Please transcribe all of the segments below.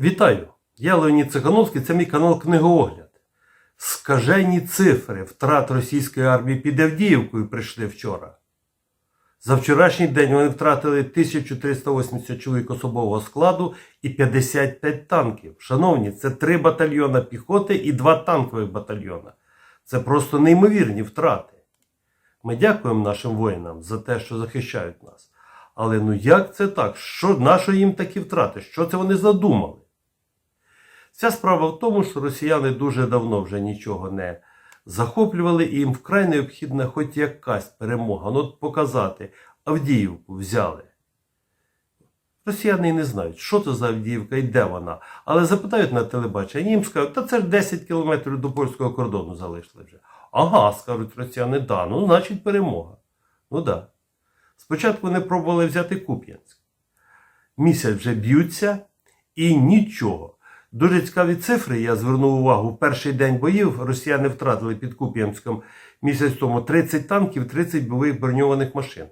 Вітаю! Я Леонід Цихановський, це мій канал Книгоогляд. Скажені цифри втрат російської армії під Авдіївкою прийшли вчора. За вчорашній день вони втратили 1380 чоловік особового складу і 55 танків. Шановні, це три батальйона піхоти і два танкових батальйона. Це просто неймовірні втрати. Ми дякуємо нашим воїнам за те, що захищають нас. Але ну як це так? Що, нащо їм такі втрати? Що це вони задумали? Ця справа в тому, що росіяни дуже давно вже нічого не захоплювали, і їм вкрай необхідна хоч якась перемога. Ну, от показати, Авдіївку взяли. Росіяни і не знають, що це за Авдіївка і де вона. Але запитають на телебаченні, їм скажуть, та це ж 10 кілометрів до польського кордону залишили вже. Ага, скажуть росіяни, да, ну значить перемога. Ну да. Спочатку вони пробували взяти Куп'янськ. Місяць вже б'ються і нічого. Дуже цікаві цифри. Я звернув увагу. В перший день боїв росіяни втратили під Куп'янськом місяць тому 30 танків, 30 бойових броньованих машин.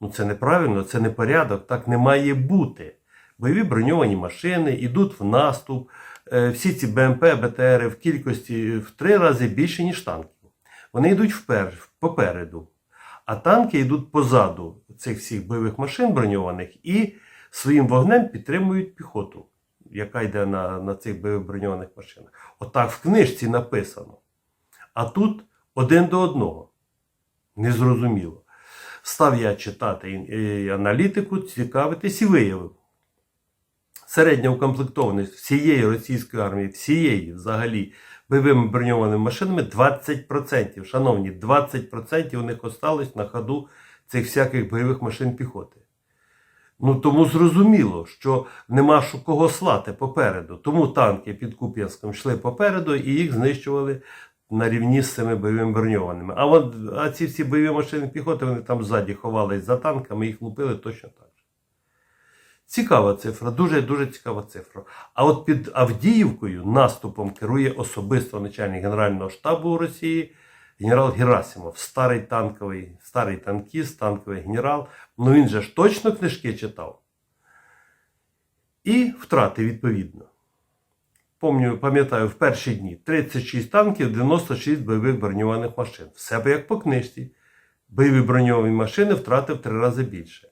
Ну це неправильно, це не порядок, так не має бути. Бойові броньовані машини йдуть в наступ. Е, Всі ці БМП, БТРи в кількості в три рази більше, ніж танків. Вони йдуть впер, попереду. А танки йдуть позаду цих всіх бойових машин броньованих і своїм вогнем підтримують піхоту, яка йде на, на цих броньованих машинах. Отак в книжці написано. А тут один до одного. Незрозуміло. Став я читати і аналітику, цікавитись і виявив. Середня укомплектованість всієї російської армії, всієї взагалі бойовими броньованими машинами 20%. Шановні, 20% у них осталось на ходу цих всяких бойових машин піхоти. Ну тому зрозуміло, що нема що кого слати попереду. Тому танки під Куп'янськом йшли попереду і їх знищували на рівні з цими бойовими броньованими. А от а ці всі бойові машини піхоти вони там ззаді ховались за танками, їх лупили точно так же. Цікава цифра, дуже дуже цікава цифра. А от під Авдіївкою наступом керує особисто начальник Генерального штабу Росії генерал Герасимов, старий танковий, старий танкіст, танковий генерал. Ну він же ж точно книжки читав. І втрати відповідно. Помню, пам'ятаю, в перші дні 36 танків, 96 бойових броньованих машин. Все як по книжці. Бойові броньовані машини втратив три рази більше.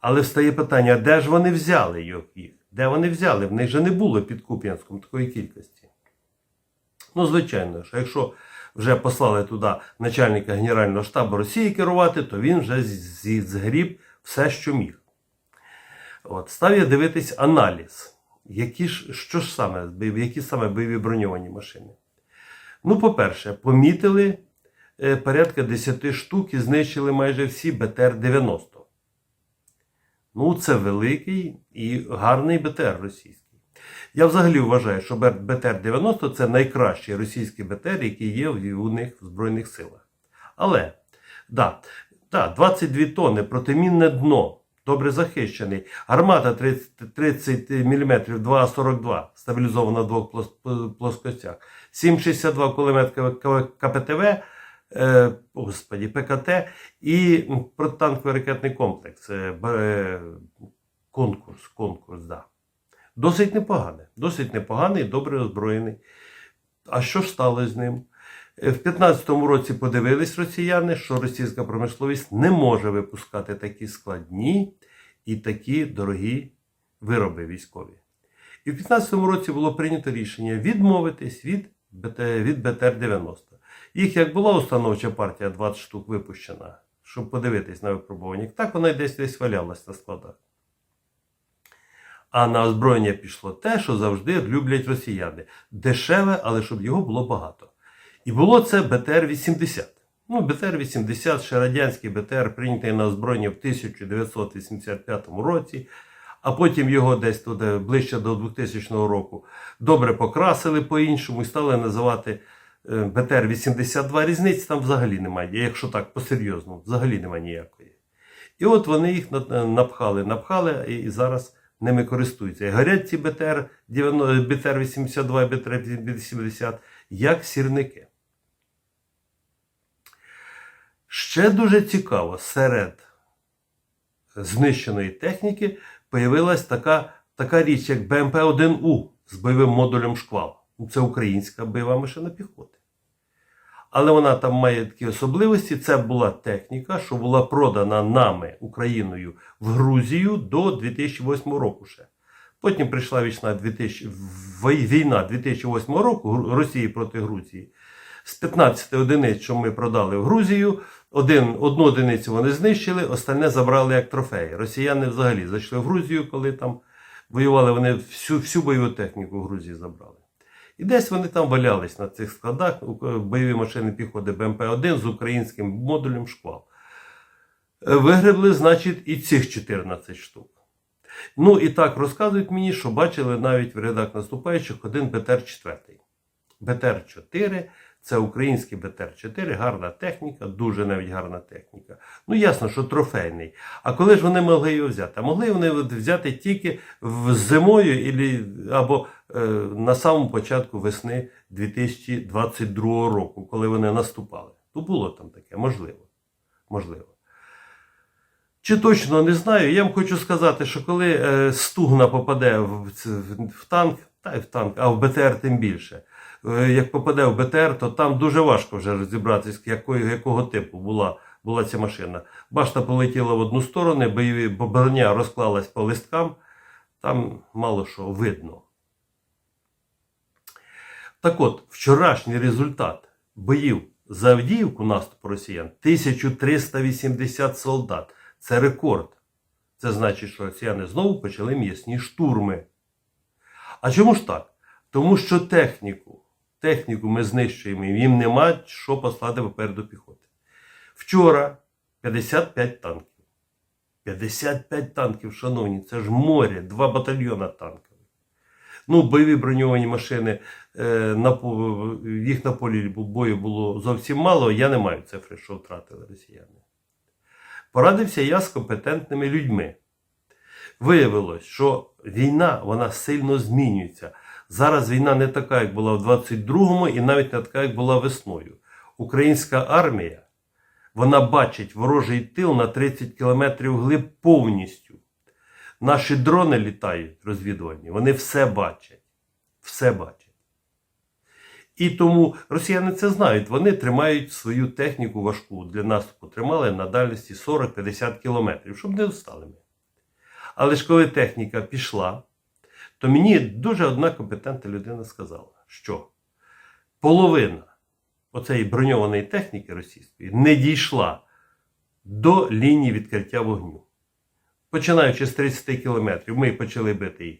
Але встає питання, де ж вони взяли їх? Де вони взяли? В них же не було під Куп'янськом такої кількості. Ну, звичайно, що якщо вже послали туди начальника Генерального штабу Росії керувати, то він вже згріб все, що міг. От, став я дивитись аналіз, які ж, що ж саме, які саме бойові броньовані машини. Ну, по-перше, помітили е, порядка 10 штук і знищили майже всі БТР-90. Ну, це великий і гарний БТР російський. Я взагалі вважаю, що БТР-90 це найкращий російський БТР, який є в- у них в Збройних силах. Але, да, да, 22 тонни, протимінне дно, добре захищений. Гармата 30, 30 мм 2,42, стабілізована в двох плос- плоскостях. 7,62 кулемет КПТВ, е, господі, ПКТ і протитанковий ракетний комплекс. е, е, конкурс, конкурс, да. Досить непоганий, досить непоганий, добре озброєний. А що ж стало з ним? Е, В 15-му році подивились росіяни, що російська промисловість не може випускати такі складні і такі дорогі вироби військові. І в 15-му році було прийнято рішення відмовитись від, від БТР-90. Їх як була установча партія 20 штук випущена, щоб подивитись на випробування, так вона й десь десь валялась на складах. А на озброєння пішло те, що завжди люблять росіяни. Дешеве, але щоб його було багато. І було це БТР-80. Ну, БТР-80, ще радянський БТР, прийнятий на озброєння в 1985 році, а потім його десь туди ближче до 2000 року добре покрасили по-іншому і стали називати е, БТР-82. Різниці там взагалі немає, якщо так по-серйозному, взагалі немає ніякої. І от вони їх напхали, напхали і зараз ними користуються. І горять ці БТР, 90 БТР-82 і БТР-80 як сірники. Ще дуже цікаво, серед знищеної техніки появилась така, така річ, як БМП-1У. з бойовим модулем шквал. Це українська бойова машина піхоти. Але вона там має такі особливості. Це була техніка, що була продана нами, Україною, в Грузію до 2008 року ще. Потім прийшла війна, 2000, війна 2008 року Росії проти Грузії. З 15 одиниць, що ми продали в Грузію, один, одну одиницю вони знищили, остальне забрали як трофеї. Росіяни взагалі зайшли в Грузію, коли там воювали, вони всю, всю бойову техніку в Грузії забрали. І десь вони там валялись на цих складах у- бойові машини піхоти БМП-1 з українським модулем шквал. Е, Вигребли, значить, і цих 14 штук. Ну і так розказують мені, що бачили навіть в рядах наступаючих один БТР-4. БТР-4 це український БТР-4, гарна техніка, дуже навіть гарна техніка. Ну ясно, що трофейний. А коли ж вони могли його взяти? А могли вони взяти тільки зимою або е, на самому початку весни 2022 року, коли вони наступали. Ну було там таке, можливо. Можливо. Чи точно не знаю. Я вам хочу сказати, що коли е, стугна попаде в танк, та й в танк, а в БТР тим більше. Е, Як попаде в БТР, то там дуже важко вже розібратися, якої, якого типу була, була ця машина. Башта полетіла в одну сторону, бойові бо броня розклалась по листкам, там мало що видно. Так от, вчорашній результат боїв за Авдіївку наступу росіян 1380 солдат. Це рекорд. Це значить, що росіяни знову почали м'ясні штурми. А чому ж так? Тому що техніку, техніку ми знищуємо, їм нема що послати попереду піхоти. Вчора 55 танків. 55 танків, шановні, це ж море, два батальйона танкових. Ну, бойові броньовані машини, е, на, їх на полі бою було зовсім мало, я не маю цифри, що втратили росіяни. Порадився я з компетентними людьми. Виявилось, що війна вона сильно змінюється. Зараз війна не така, як була в 22-му, і навіть не така, як була весною. Українська армія вона бачить ворожий тил на 30 кілометрів глиб повністю. Наші дрони літають розвідувальні, вони все бачать. Все бачать. І тому росіяни це знають. Вони тримають свою техніку важку для наступу, тримали на дальності 40-50 кілометрів, щоб не встали ми. Але ж коли техніка пішла, то мені дуже одна компетентна людина сказала, що половина оцеї броньованої техніки російської не дійшла до лінії відкриття вогню. Починаючи з 30 кілометрів, ми почали бити їх.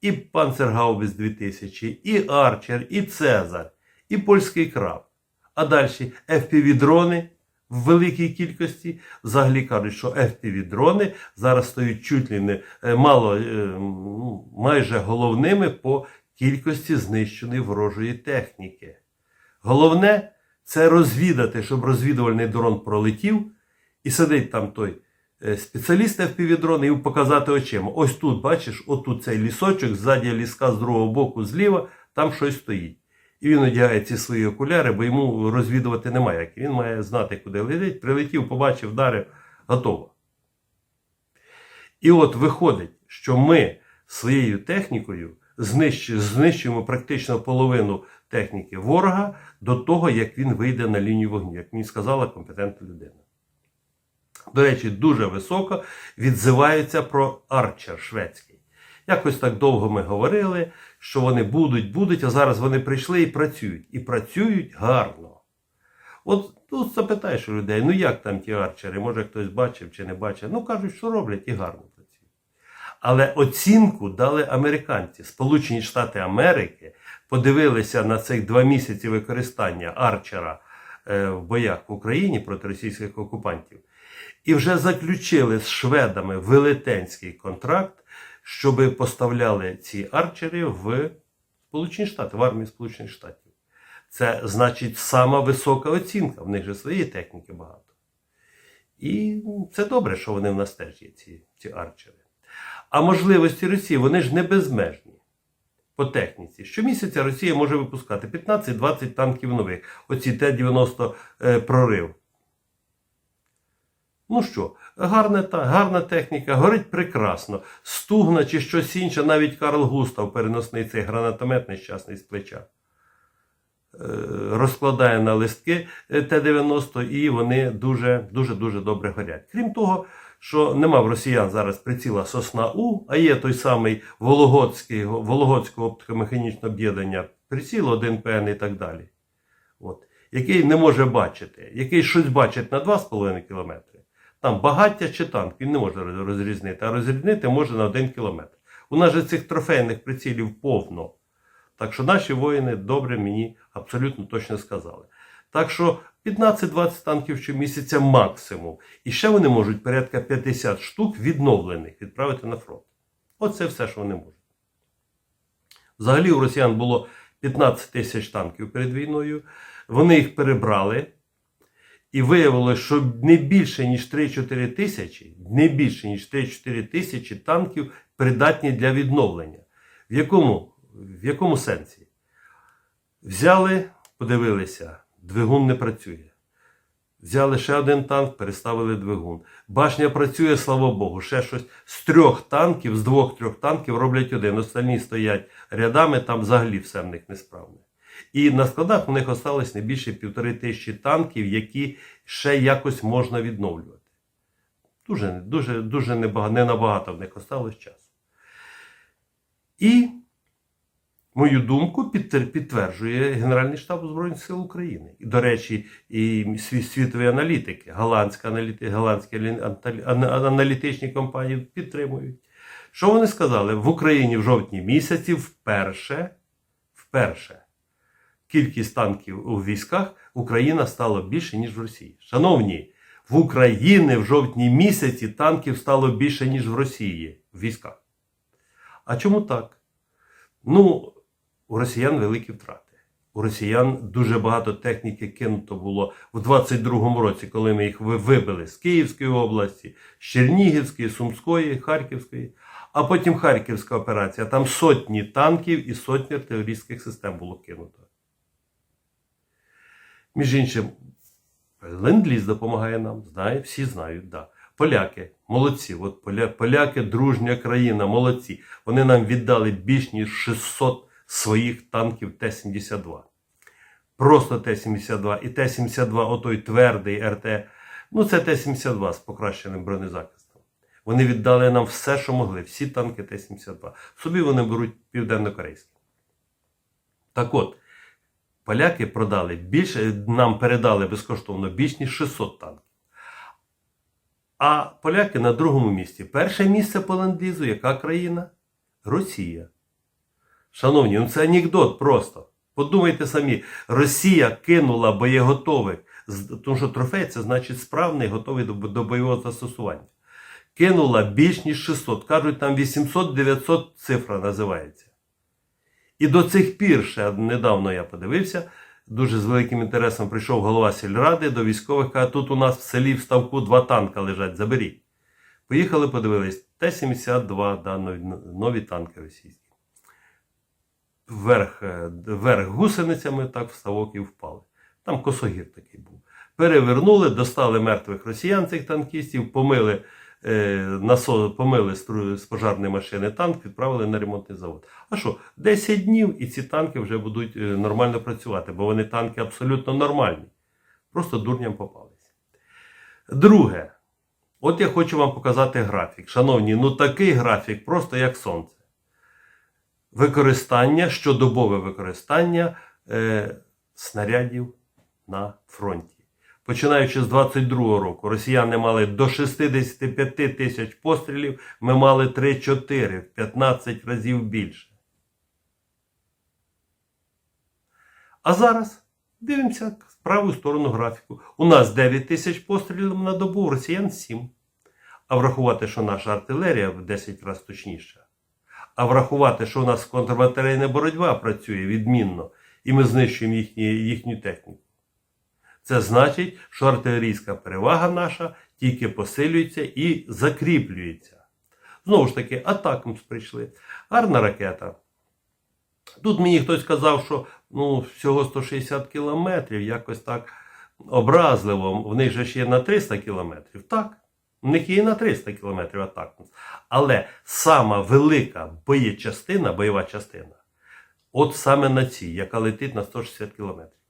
І Панцергаубіс 2000, і Арчер, і Цезар, і польський краб. А далі FPV-дрони в великій кількості. Взагалі кажуть, що FPV-дрони зараз стають чуть ли не е, мало, е, ну, майже головними по кількості знищеної ворожої техніки. Головне це розвідати, щоб розвідувальний дрон пролетів і сидить там той е, спеціаліст FPV-дрон і показати очима. Ось тут, бачиш, отут цей лісочок, ззаді ліска з другого боку, зліва, там щось стоїть. І він одягає ці свої окуляри, бо йому розвідувати немає. Він має знати, куди летить. Прилетів, побачив, вдарив, готово. І от виходить, що ми своєю технікою знищуємо практично половину техніки ворога до того, як він вийде на лінію вогню, як мені сказала компетентна людина. До речі, дуже високо відзиваються про Арчер шведський. Якось так довго ми говорили, що вони будуть, будуть, а зараз вони прийшли і працюють. І працюють гарно. От тут запитаєш у людей, ну як там ті арчери, може хтось бачив чи не бачив. Ну кажуть, що роблять і гарно працюють. Але оцінку дали американці. Сполучені Штати Америки подивилися на цих два місяці використання арчера е, в боях в Україні проти російських окупантів. І вже заключили з шведами велетенський контракт, щоб поставляли ці арчери в Сполучені Штати, в армію Сполучених Штатів. Це значить сама висока оцінка. В них же своєї техніки багато. І це добре, що вони в нас теж є, ці, ці арчери. А можливості Росії вони ж не безмежні по техніці. Щомісяця Росія може випускати 15-20 танків нових. Оці Т-90 е, прорив. Ну що, гарна, та, гарна техніка, горить прекрасно. Стугна чи щось інше, навіть Карл Густав, переносний цей гранатомет нещасний з плеча. е, Розкладає на листки е, Т-90 і вони дуже дуже дуже добре горять. Крім того, що нема в росіян зараз приціла сосна У, а є той самий Вологодський, Вологодського оптико-механічного об'єднання приціл 1ПН і так далі. От. Який не може бачити, який щось бачить на 2,5 км. Там багаття чи танк, він не може розрізнити, а розрізнити може на 1 км. У нас же цих трофейних прицілів повно. Так що наші воїни добре мені абсолютно точно сказали. Так що 15-20 танків щомісяця максимум. І ще вони можуть порядка 50 штук відновлених відправити на фронт. Оце все, що вони можуть. Взагалі у росіян було 15 тисяч танків перед війною. Вони їх перебрали. І виявилося, що не більше, ніж 3-4 тисячі, не більше, ніж 3-4 тисячі танків придатні для відновлення. В якому, в якому сенсі? Взяли, подивилися, двигун не працює. Взяли ще один танк, переставили двигун. Башня працює, слава Богу, ще щось. З трьох танків, з двох-трьох танків роблять один. Останні стоять рядами, там взагалі все в них несправне. І на складах у них осталось не більше півтори тисячі танків, які ще якось можна відновлювати. Дуже, дуже, дуже небагато, не набагато в них осталось часу. І мою думку підтверджує Генеральний штаб Збройних сил України. І, до речі, і світові аналітики, голландські алі- анталі- ана- аналітичні компанії підтримують. Що вони сказали? В Україні в жовтні місяці вперше, вперше кількість танків у військах Україна стала більше, ніж в Росії. Шановні, в Україні в жовтні місяці танків стало більше, ніж в Росії в військах. А чому так? Ну, у росіян великі втрати. У росіян дуже багато техніки кинуто було в 22-му році, коли ми їх вибили з Київської області, з Чернігівської, Сумської, Харківської. А потім Харківська операція. Там сотні танків і сотні артилерійських систем було кинуто. Між іншим, Ленд-Ліз допомагає нам, знає, всі знають, да. Поляки, молодці. От поля, поляки, дружня країна, молодці. Вони нам віддали більш ніж 600 своїх танків Т-72. Просто Т-72 і Т-72, отой твердий РТ. Ну, це Т-72 з покращеним бронезахистом. Вони віддали нам все, що могли, всі танки Т-72. Собі вони беруть південно-корейські. Так от, поляки продали більше, нам передали безкоштовно більш ніж 600 танків. А поляки на другому місці. Перше місце по ленд-лізу яка країна? Росія. Шановні, ну це анекдот просто. Подумайте самі, Росія кинула боєготових, тому що трофей це значить справний, готовий до, до бойового застосування. Кинула більш ніж 600. Кажуть, там 800-900 цифра називається. І до цих пір, ще недавно я подивився, дуже з великим інтересом прийшов голова сільради до військових, каже, тут у нас в селі в ставку два танка лежать, заберіть. Поїхали, подивились, Т-72, да, нові, нові танки російські. Вверх, е, вверх гусеницями, так в ставок і впали. Там косогір такий був. Перевернули, достали мертвих росіян цих танкістів, помили, е, насо, помили з пожарної машини танк, відправили на ремонтний завод. А що, 10 днів і ці танки вже будуть е, нормально працювати, бо вони танки абсолютно нормальні. Просто дурням попалися. Друге, от я хочу вам показати графік. Шановні, ну такий графік, просто як сонце. Використання, щодобове використання е, снарядів на фронті. Починаючи з 22-го року, росіяни мали до 65 тисяч пострілів, ми мали 3-4, в 15 разів більше. А зараз дивимося в праву сторону графіку. У нас 9 тисяч пострілів на добу, росіян 7. А врахувати, що наша артилерія в 10 разів точніша. А врахувати, що у нас контрбатарейна боротьба працює відмінно, і ми знищуємо їхні, їхню техніку. Це значить, що артилерійська перевага наша тільки посилюється і закріплюється. Знову ж таки, атакам прийшли. Гарна ракета. Тут мені хтось сказав, що ну, всього 160 кілометрів, якось так образливо. В них же ще є на 300 кілометрів. Так, У них є і на 300 кілометрів атакнус. Але сама велика боєчастина, бойова частина, от саме на цій, яка летить на 160 кілометрів.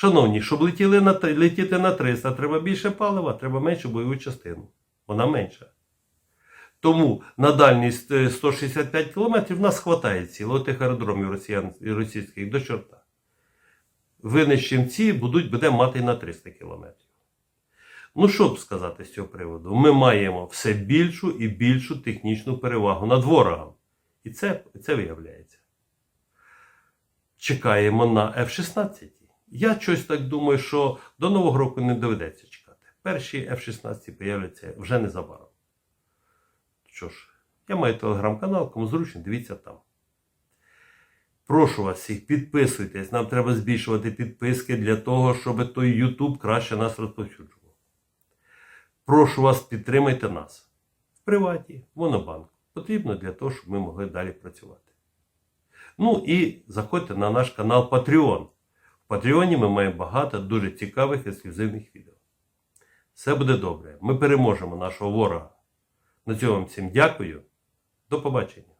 Шановні, щоб летіли на, летіти на 300, треба більше палива, треба меншу бойову частину. Вона менша. Тому на дальність е, 165 кілометрів нас хватає ціло тих аеродромів росіян, російських до чорта. Винищим ці будуть буде мати на 300 кілометрів. Ну, що б сказати з цього приводу? Ми маємо все більшу і більшу технічну перевагу над ворогом. І це, це виявляється. Чекаємо на F-16. Я щось так думаю, що до Нового року не доведеться чекати. Перші F-16 появляться вже незабаром. Що ж, я маю телеграм-канал, кому зручно, дивіться там. Прошу вас всіх, підписуйтесь. Нам треба збільшувати підписки для того, щоб той YouTube краще нас розповсюджував. Прошу вас, підтримайте нас в приваті, в монобанку. Потрібно для того, щоб ми могли далі працювати. Ну і заходьте на наш канал Patreon. В Патреоні ми маємо багато дуже цікавих ексклюзивних відео. Все буде добре. Ми переможемо нашого ворога. На цьому всім дякую. До побачення.